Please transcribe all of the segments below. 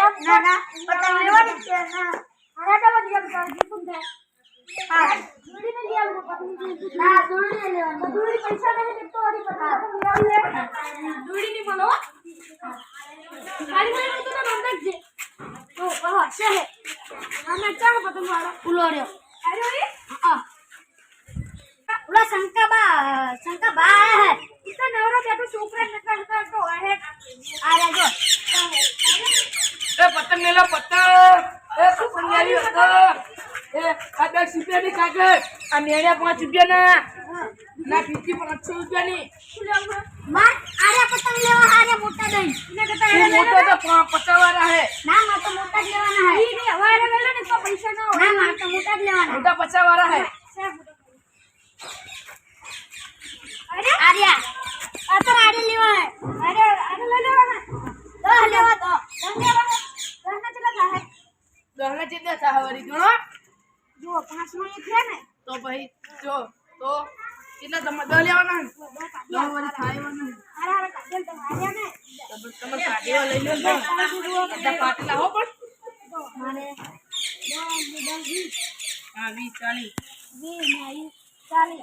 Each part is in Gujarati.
ના ના. પતંગ લેવાની જ છે ના અરે તો બધી બતા જીતું છે? હા. દૂડી ને લઈ આવું. પતંગ ના દૂડી ને લેવાની દૂડી પૈસા નહીં તો વળી પતંગ લેવાની છે ની બોલો. મારી પાસે તો નંબર છે. તો કહો છે હે? અમે ચાહ પતંગ વાળો. ઉલો રહ્યો. અરે અરે હા. ઓલા શંકાબા શંકાબા ઈ તો નવરો બેઠો છોકરા નકર હે. આ રે જો એ પતંગ લઈ લો પતંગ. એ પતંગ આવી પતંગ? એ આ દસ રૂપિયા ની કાગળ. આ મેળ્યા પાંચ રૂપિયા ના ના પીકી પાંચસો રૂપિયા ની માર આરે પતંગ લેવા આરે મોટા દઈ. ને કરતા તું મોટો તો પ- પચાસ વાળા હે. ના માર તો મોટા જ લેવાના હે. ઈ ની હવે આરે લઈ લો ને તો પૈસા ના હોય. ના માર તો મોટા જ લેવાના. મોટા પચાસ વાળા હે અરે આર્યા આ તો આરે લેવા હે. અરે આરે લેવાના. દસ લેવા દો. દસ દહના હવારી ગણો. જો પાંચમાં એક છે ને. તો ભાઈ જો તો કેટલા તમે દહ લેવાના હે? દહ વળી થાય એવા અરે અરે કાજલ તો આર્યા ને. તમે તમે લઈ લો ને બધા પાટલા હો પણ. મારે હા વીસ ચાલીસ. વીસ મારી ચાલીસ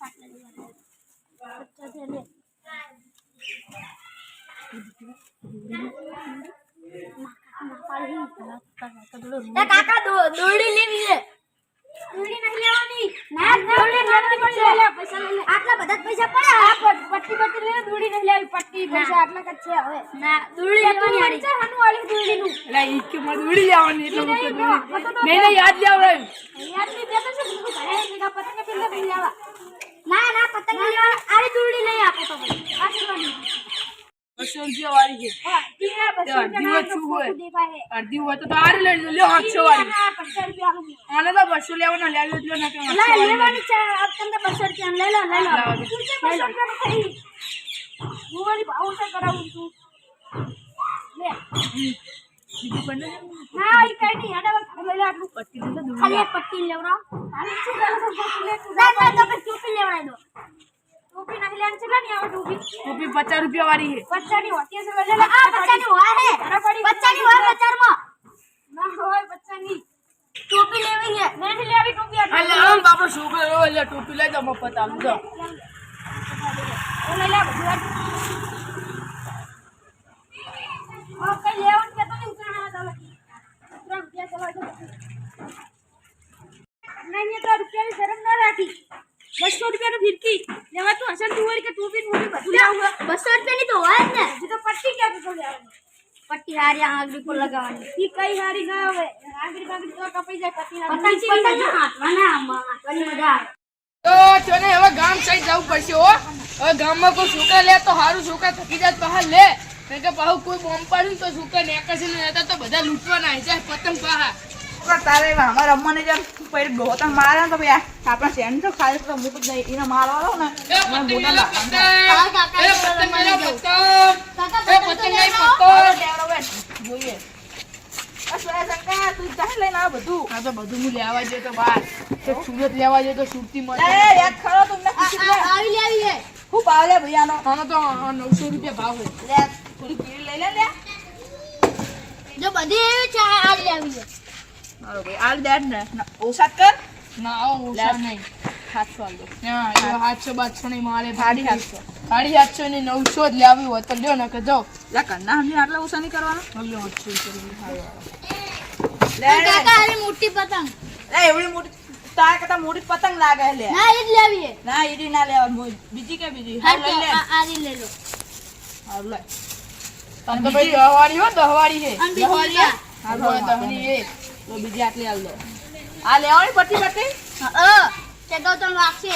આટલા લેવાના પચાસ લે એ કાકા દો- દોરડી લેવી છે. દોરડી નહીં લેવાની. ના દોરડી લેવાની પડશે. પૈસા લઈ લે આટલા બધા પૈસા પડે હા પટ્ટી પટ્ટી લઈને દોરડી નહીં લેવી. પટ્ટી પૈસા આટલા જ છે હવે. ના દોરડી લેવાની આરી છે હનુ વાળી દોરડી નું એટલે ઈ કે મને ઉડી લેવાની એટલે હું નહીં, તો નહીં, દોરી- તો તો મેં એને યાદની બેઠો છે ઘરે નીકળા પતંગ કેટલા લઈ લેવા. ના ના પતંગ લેવા. આરી દોરડી લઈ આપો તો ભાઈ બસો રૂપિયા વાળી છે હા દીના બસો અડધી રૂપિયા વસ્તુ હોય. દેખાય અડધી હોય તો તો હારી લઈ લો લ્યો આઠસો વાળી ના પચાસ રૂપિયા આલું. આને તો બસો લેવાના લેવી જ લ્યો ને કે આઠસો લા, વાળી લેવાની છે આપ તમને બસો રૂપિયા લઈ લો લઈ લો લાવો દે. તું જે બસો રૂપિયાનું ખાઈ. હું વળી ભાવ છે કરાવું છું લે બીજું પણ નહીં. ના ઈ કઈ નહીં હેડા વખત લઈ લે આટલું પટ્ટી તો દોરી ખાલી એક પટ્ટી લેવડાવ ટોપી પચાસ રૂપિયા વાળી છે. બચ્ચાની હોતી હશે લઈ લે. આ બચ્ચાની હોય હે બચ્ચાની હોય બજારમાં ના હોય બચ્ચાની ટોપી લેવી છે. નહીં લેવી ટોપી એટલે આમ બાપડો છોકરો એવો એટલે ટોપી લઈ જાઓ મફત આલું જાઓ ઓ લઈ લે બધું આ. ઓ કઈ લેવાનું કહેતો નહીં ઉતરાણા હતા ઉતરાણ રૂપિયા ચલાવ નહીં તો રૂપિયાની શરમ ના રાખી. બસો રૂપિયાનું ફિરકી. લેવા તું હસન તું હોય કે બસો રૂપિયાની તો હોય ને. હજી તો પટ્ટી ક્યાં તો પટ્ટી હારી આંગળી પર લગાવવાની. ઈ કઈ હારી ના આવે. આંગળી બાંગળી તો કપાઈ જાય પટ્ટી ના પતંગ પતંગ હાથવાના આમાં હાથવાની મજા આવે. તો તને હવે ગામ સાઈડ જવું પડશે હો. હવે ગામમાં કોઈ છોકરા લે તો સારું છોકરા થકી જાય બહાર લે. નહીં કે પાછું કોઈ બોમ્બ પાડ્યું તો છોકરા નેકશે ને તો બધા લૂંટવાના આવી જાય પતંગ બહાર તારે અમારા રમવાની જેમ પછી ગોતા મારે તો ભાઈ આપણા શેન તો ખાલી તો મૂક જ નહીં એને મારવાનો ને મને લાકડા પતંગ. કાકા, એ પતંગ કાકા, પતંગ. એ પતંગ. લેવો. એ પતંગ જોઈએ. નવસો રૂપિયા ભાવ હોય. થોડી કેરી લઈ લે લે. જો બધી એવી આવી લે આવી મારો ભાઈ આલ દે ને ના, કર. ના આવો નહીં. સાતસો આલ દો. સાતસો બાતસો નહીં મારે સાડી સાતસો સાડી સાતસો ની નવસો જ લેવી હોય તો લ્યો ને કે જાઓ. લે કરના હમણાં આટલા ઓછા નહીં કરવાના? લ્યો આઠસો રૂપિયા લે લે. કાકા આવી મોટી પતંગ. લે એવડી મોટી તારા કરતા મોટી પતંગ લાગે લે. ના એ જ લેવી ના એડી ના લેવા બીજી કે બીજી? હા લઈ લે. આરી લે લો. હા લે તને તો ભાઈ દહ હો દહની. તો બીજી આટલી હાલ દો. આ લેવાની પટ્ટી પટ્ટી? હા તે ગૌતમ વાગશે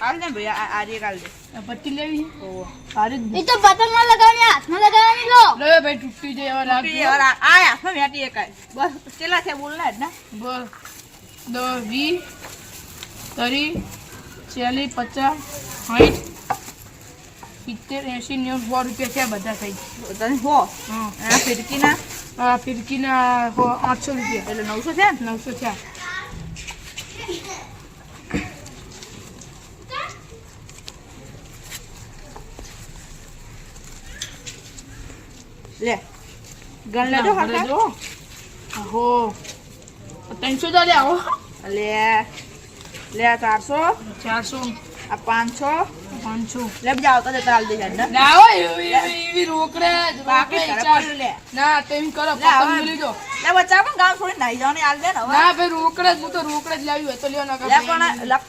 હાલ ને ભાઈ આ- આ જે કાલ દે. પટ્ટી લેવી ઓહો. જ એ તો પતંગમાં લગાવી હાથમાં લગાવવાની લો. લે ભાઈ તૂટી જાય હવે તૂટી લાગ. આ આ હાથમાં વેટી એકાય. બસ કેટલા થયા બોલ ને ના. બસ દો વી તરી ચાલી પચાસ સાઠ સિત્તેર એસી નેવું સો રૂપિયા છે બધા થઈ. તને સો? હા. આ ફિરકીના? આ ફિરકીના આઠસો રૂપિયા. એટલે નવસો છે નવસો છે લે. ગણ લેજો હરખા. જો. હો ત્રણસો તો લે આવો. લે. લે ચારસો. ચારસો. આ પાંચસો. પાંચસો લે બીજા આવતા જતા દે હેડ ના હોય એવી એવી- એવી રોકડે રોકડે ઘરે ચાર. પડ્યું લે. ના તેમ કરો પતંગ લઈ લો લે બચ્ચા પણ ગામ છોડી નાઈ જવાની હાલ દે ને ના ભાઈ રોકડે હું તો રોકડે જ લાવી હોય તો લ્યો ના લે પણ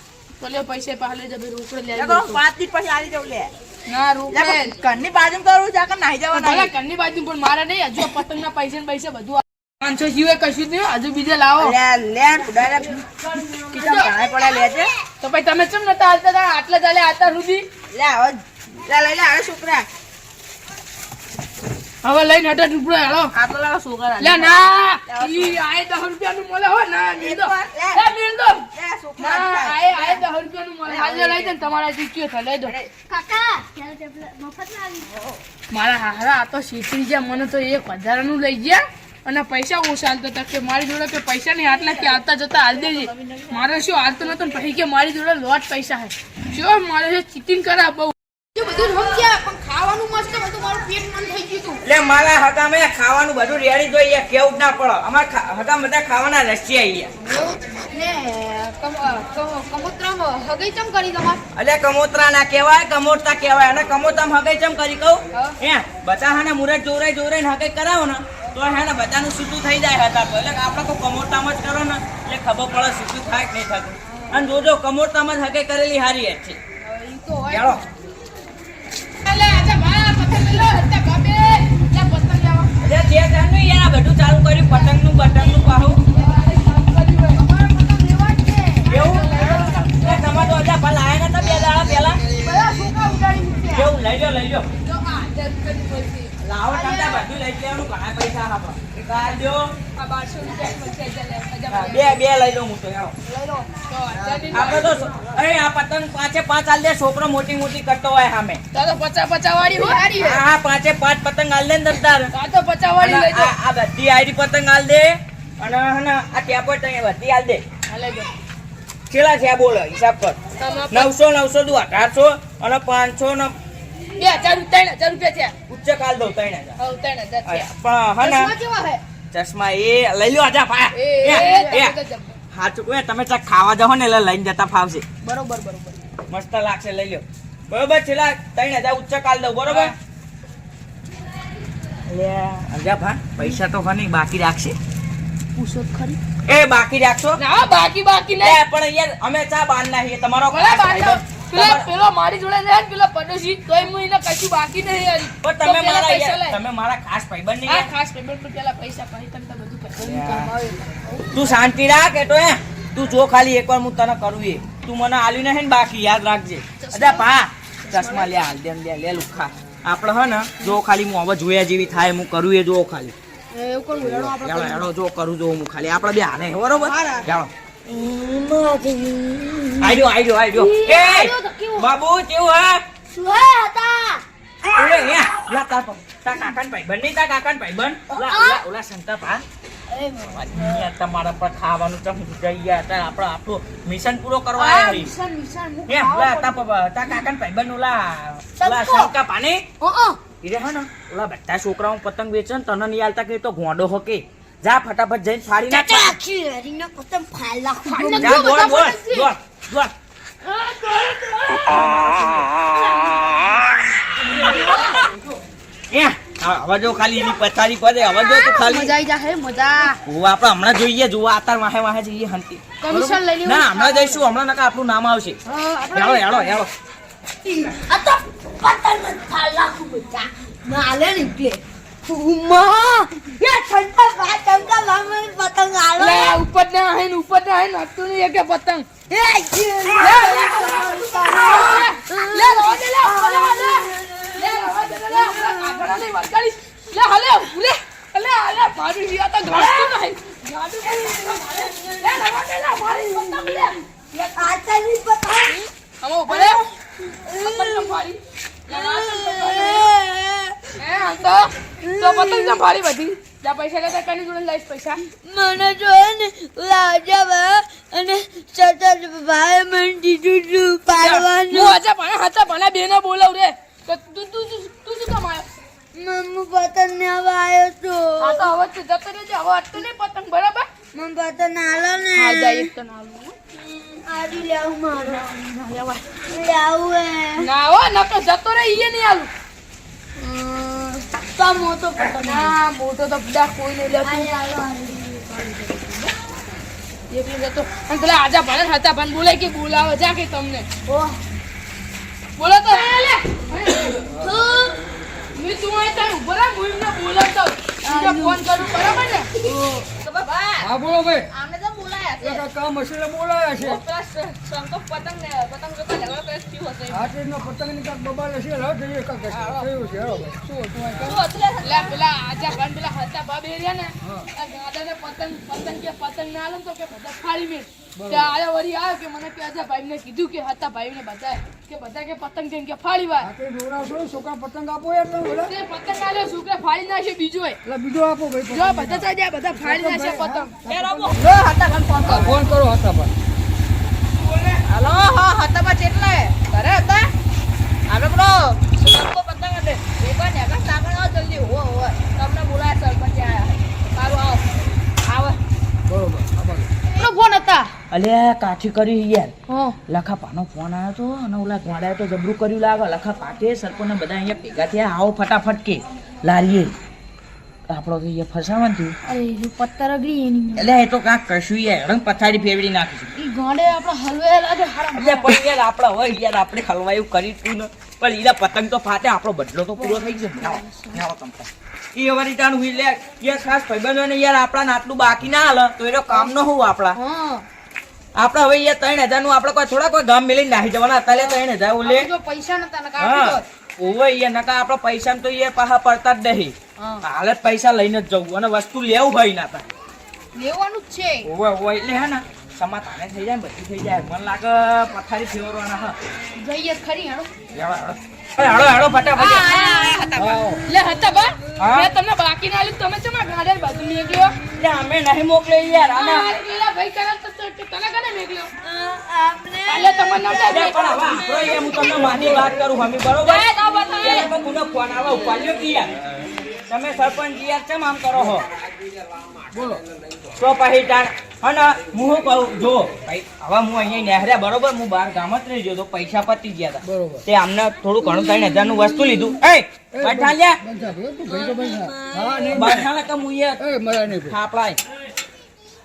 તો લ્યો પૈસા પાછા લઈ ભાઈ રોકડે લે લાવી તો. પાંચ દિવસ પછી આવી જાઉં લે. ના રોકડે ઘરની બાજુ કરું જા કે નાઈ ભલે જવાના. ઘરની બાજુ પણ મારે નહીં હજુ પતંગ ના પૈસા ને પૈસા બધું પાંચસો સિવાય કશું જ નહીં હજુ બીજે લાવો. તો પછી તમે ચમ નતા હાલતા હતા? આટલા ચાલે આતા સુધી? છોકરા હવે લઈને હટા ટુકડો હેલો. આટલા લાવો છોકરા લે ના. ઈ આય દસ રૂપિયાનું મળે હો ના મેલ દો લે. લે મેલ દો છોકરા ના આય આય દસ રૂપિયાનું મળે. હાલ લઈ દે તમારા જે કયો છે લઈ દો. કાકા ત્યારે તે પેલા મફતમાં આવી મારા હારા આ તો શીખી ગયા. મને તો એક હજારનું લઈ ગયા. અને પૈસા ઓછા હાલતા હતા કે મારી જોડે કે પૈસા નહીં આટલા કે આવતા જતા હાલ દેજે. મારે શું હાલતો નતો પછી કે મારી જોડે લોટ પૈસા હે. શું મારે છે ચીટિંગ કરા બહુ. બધું પણ ખાવાનું મસ્ત બધું મારું પેટ મન થઈ ગયું હતું. એટલે મારા હગા ખાવાનું બધું રેડી જોઈએ કેવું ના પડે. અમારા ખા- બધા ખાવાના રસી અહીંયા. એટલે કમોતરા ના કહેવાય કમોતરા કહેવાય. અને કમોતામ હગાઈ ચમ કરી કહું. હે. બધા હાને મુરત જોરાઈ જોરાઈને હગાઈ કરાવો ને. તો હે ને બધાનું સીધું થઈ જાય હતા તો એટલે આપણે તો કમોટામાં જ કરો ને એટલે ખબર પડે સીધું થાય કે નહીં થતું. અને જોજો કમોટામાં જ હકે કરેલી હારી જ છે. ચાલો પતંગ પતંગ બધું ચાલુ કર્યું પાહું. તમે તો હજા ભલા આયા નતા બે દાડા પહેલા? કેવું લઈ લો લઈ લો લાવો તમને બધું લઈ લેવાનું, ઘણા પૈસા આપો. એક આ બે બે લઈ લો હું તો, આવો. તો અરે, આ પતંગ પાંચે પાંચ આલ દે, છોકરો મોટી મોટી કરતો હોય સામે. વાળી હોય હારી હા હા પાંચે પાંચ પતંગ આલ દે ને દરદાર. તો પચા વાળી લઈ જાઓ આ આ બધી આયરી પતંગ આલ દે. અને હે આ ટેપો અહીંયા બધી આલ દે. લઈ કેટલા છે આ બોલો, હિસાબ કર. નવસો નવસો દુ, અઢારસો અને પાંચસો ને બે હજાર ત્રણ હજાર રૂપિયા થયા ઉચ્ચ કાલ દઉં ત્રણ હજાર. ત્રણ હજાર પણ હે ચશ્મા એ લઈ લો આજા કહે તમે ચાક ખાવા જાઓ ને એટલે લઈને જતા ફાવશે. બરોબર બરોબર. મસ્ત લાગશે લઈ લો બરોબર છેલ્લા ત્રણ હજાર ઉચ્ચ કાલ દઉં બરોબર. ભા પૈસા તો ભા બાકી રાખશે. પૂછો ખરી. એ બાકી રાખશો? ના બાકી બાકી નહીં. પણ યાર અમે ચા બાંધ નાખીએ તમારો બાંધો. પેલા પેલો મારી જોડે જાય ને પેલો પડોશી તોય હું એને કશું બાકી નહીં યાર. પણ તમે મારા યાર તમે મારા ખાસ ભાઈબંધ નહીં હા ખાસ ભાઈબંધ પર પેલા પૈસા પછી તમે તો બધું યાર. તું શાંતિ રાખ એ તો હે. તું જો ખાલી એકવાર હું તને કરું એ. તું મને આલ્યું નહીં ને બાકી યાદ રાખજે. અચ્છા પા. ચશ્મા લે હાલ દેમ લે લે લુખા આપણે હે ને જો ખાલી હું હવે જોયા જેવી થાય હું કરું એ જો ખાલી. એવું કરું જો કરું જો હું ખાલી. આપણે બે હારે બરોબર? હેડો. આઈડ્યો આઈડ્યો આઈડ્યો એ તો? બાબુ કેવું હા? સુહે હતા ઓલે અહીંયા લા તાર તાર કાકાન ભાઈબંધ નહીં તા કાકાન ભાઈબંધ ઓલા ઓલા ઓલા શંકર ભા તમારા પર ખાવાનું ચમ જઈ ગયા હતા. આપણે આપણું મિશન પૂરો કરવા આવ્યા. મિશન ઓલા તાર કાકાન ભાઈબંધ ઓલા ઓલા શંકર. શંકર પાને હે ને. ઓલા બધા છોકરાઓ પતંગ વેચે ને તને નહીં આલતા કે તો ગોંડો હકે. જા ફટાફટ જઈને ફાડી નાખ. ચાચા આખી હરીને પતંગ ફાયલા ફાડી જા જો દોડ દોડ દોડ દોડ. હવે જો ખાલી એની પથારી પડે હવે જો તું ખાલી. મજા આવી જાય મજા. ઓ આપણે હમણાં જોઈએ જોવા આતાર વાહે વાહે જઈએ હંતી. કમિશન લઈ લેવું. ના હમણાં જઈશું હમણાં નકા આપણું નામ આવશે. હેળો હેળો હેળો. આ તો પતંગ ફાયલા ખૂબ હતા માલે નીકળે ઉમા એ ઠંડા બા ઠંડા મામા પતંગ આલો લે ઉપર ના હે ને ઉપર ના હે ને હતું નહીં કે પતંગ એ લે રવા દે લે લે લે લે લે આપણા કાગડા નહીં વળગાડીશ લે હલે ઉરે લે હલે મારું જીયા તો ઘાસતું નહીં ગાડું લે રવા દે લે મારી પતંગ લે લે આચાની પતંગ આમાં ઊભો રે પતંગ સંભાળી લે આ તો તો પતંગ સંભાળી બધી જા પૈસા લેતા કની જોડે લઈશ પૈસા. મને જો ને રાજા બા અને સતત ભાઈ મને દીધું તું હું પાડવાનું. આજે ભણે હાચા ભલે બેને બોલાવ રે. તો તું તું તું શું કમાયો? મમ્મી પતંગ ને આવ્યો તો આ તો હવે તું જતો રહેજે. હવે અટતું નહીં પતંગ બરાબર? મમ્મી પતંગ આલો ને. હા જા એક તો ના આડી લેવું મારો. લેવું ના હો નકર જતો રહે ઈએ નહીં આલું તો મોટો ના મોટો તો બધા કોઈ નહીં લેતું. આલી જતો અને પેલા આજા ભણે હતા પણ બોલે કે બોલાવે જા કે તમને. ઓહ બોલો તો. મેં તું અહીં તને ઊભો રહે હું એમને બોલાવતો. ફોન કરું બરાબર ને? હા બોલો ભાઈ. આમને તો બોલાયા છે કામ હશે બોલાયા છે. પેલા પતંગ ને પતંગ જોતા ઝઘડો કરે છે, હશે આ ટ્રેનનો પતંગની કાંઈક બબાલ હશે? હેલો જઈએ કાંઈક થયું છે હેલો શું? શું એટલે લે? લે, પેલા આજા ગણ પેલા હતા બા બે ને આ ગાડાને પતંગ પતંગ કે પતંગ ના આલમ ને તો કે બધા ફાડી કે આયા વરી આવ્યો કે મને કે આજા ભાઈ ને કીધું કે હતા ભાઈ ને બધા કે બધા કે પતંગ જેમ કે ફાડી વાર આપણે દોરાવશો છોકરા પતંગ આપો યાર તમે બોલા તે પતંગ આલે છોકરા ફાડી નાખે બીજો એટલે બીજો આપો ભાઈ જો બધા થઈ જાય બધા ફાડી નાખે પતંગ. હા, ફોન કરો હતા ભાઈ હાલો હા હતા બા ચેટલે ઘરે હતા આપણે પેલો સરપંચનો પતંગ એટલે ભેગા ને આગળ સાગર આવો જલ્દી હોવો હોવો તમને બોલાય સરપંચ આયા સારું આવો આવો બરોબર આભાર પેલો ફોન હતા અલ્યા કાઠી કરી યાર. લખા પાનો ફોન આવ્યો તો અને ઓલા ગોડાએ તો જબરું કર્યું લાગે. લખા પાકે સરપંચ બધા અહીંયા ભેગા થયા. આવો ફટાફટ કે. લારીએ. આપણો તો અહીંયા ફસાવાનું થયું. અરે પત્તર અગડી એની એટલે એ તો કાંક કશું યાર. રંગ પથારી ફેરવી નાખીશું ગાંડે આપણો હલવે લાગે એટલે પણ યાર આપણે હોય યાર આપણે હલવાયું કરી તું ને. પણ ઈલા પતંગ તો ફાટે. આપણો બદલો તો પૂરો થઈ ગયો. ને. આવો, તમતા. હવે રીટાનું હું લે યાર ખાસ આપણા આટલું બાકી ના હાલ. તો એનો કામ ન હોવું આપણા. હા. આપણે હવે એ ત્રણ હજારનું આપણે કોઈ થોડા કોઈ ગામ મેલીને નાખી જવાના. અત્યારે ત્રણ હજાર ઓલે પૈસા નતા ઓવે યાર નકા આપણા પૈસા તો પાછા પડતા જ નહીં. હાલે પૈસા લઈને જ જવું અને વસ્તુ લેવું ભાઈ ના લેવાનું જ છે. ઓવે ઓવે એટલે હે ને સમાધાને થઈ જાય બધું થઈ જાય. મને લાગે પથારી ફેરવાના હા. જઈએ ખરી હેડો. લેવા હેડો. અરે હેડો હેડો ફટાફટ. લે હતા બા. મેં તમને બાકી ના તમે ચેમાં ગાડે બાજુ મેગ્યો એટલે અમે નહીં મોકલે યાર આને ભાઈ કરે તો તો- તો તને કને મેગ્યો આપણે આલે તમને નતા અરે પણ હવે આપણો એ હું તમને માની વાત કરું હમી બરોબર? જાય તો બતાવે. ત્યારે કોનો ફોન આવે ઉપાડ્યો કે યાર. તમે સરપંચ યાર કેમ આમ કરો હો? બોલો. તો પછી હને હું શું કહું? જો ભાઈ હવે હું અહીંયા નેહર્યા બરોબર? હું બહાર ગામ જ રહી ગયો તો પૈસા પતી ગયા હતા. બરોબર. તે આમને થોડું ઘણું ત્રણ હજારનું વસ્તુ લીધું. એ બેઠા લ્યા બેઠા કે હું એ થાપડાય?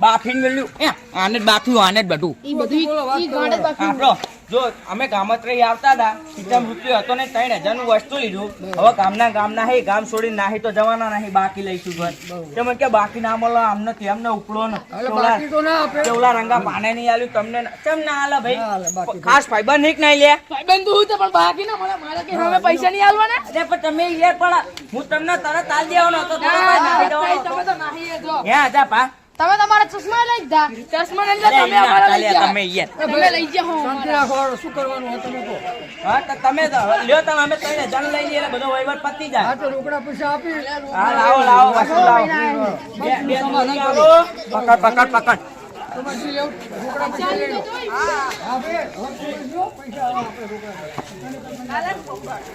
બાફીને એ આને જ બાફ્યું આને જ બધું. ઈ બધું ઈ ગાડે બાકી આપણો જો અમે ગામત્રી આવતા હતા સીધા મૃત્યુ હતો ને ત્રણ હજારનું વસ્તુ લીધું. હવે ગામના ગામના હે ગામ છોડી નાહી તો જવાના નહીં બાકી લઈશું ઘર. તમે કે બાકી ના મળો આમને તેમને ઉપડો ને ચોલા- બાકી તો ના આપે. ચોલા રંગા પાને નહીં આલ્યું તમને ના- કેમ ના આલે ના આલે, ભાઈ બાકી ખાસ ફાઈબર નહીં કે નહીં લે? ભાઈબંધ હું તો પણ બાકી ના મળે. મારે કે હવે પૈસા નહીં આલવાના? અરે પણ તમે યાર પણ હું તમને તરત આલ દેવાનો હતો તમે ના, નાહી ના, તમે હતો. તો નાહી એ જો હે આજા પા. તમે તમારા ચશ્મા લઈ જા ચશ્મા લઈ જા તમે અમારા લઈ જા તમે યાર તમે લઈ જા હો શાંતિ રાખો શું કરવાનું હોય તમે કહો હા તો તમે લ્યો તમે અમે તને હજાર લઈ લઈએ એટલે બધો વહીવટ પતી જાય હા તો રોકડા પૈસા આપી હા લાવો લાવો વસ્તુ લાવો બે બે આવો. પકડ પકડ પકડ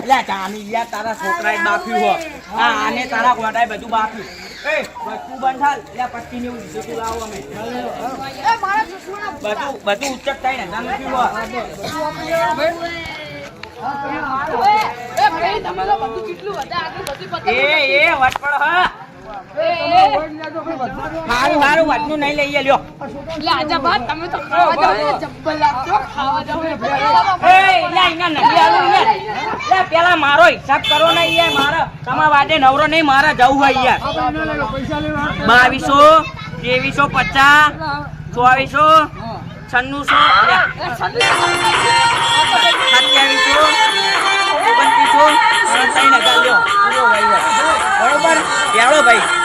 એટલે તારા છોકરાએ બાફ્યું હો. હા આને તારા ગોડાએ બધું બાફ્યું. એ બંધ થાલ. એટલે પટ્ટી ને એવું દીધું લાવો અમે. એ મારા ચશ્મા બધું બધું ઉચ્ચક થાય ને. પીવો એ એ વટપડ હા. સારું સારું વાતનું નહીં લઈએ લ્યો. પેલા મારો હિસાબ કરો ને યાર મારા. તમારા વાડે નવરો નહીં મારા જવું હોય યાર. બાવીસો ત્રેવીસો પચાસ ચોવીસો છન્નુસો સત્યાવીસો ઓગણત્રીસો ત્રણ હજાર લ્યો. બરોબર? ભાઈ.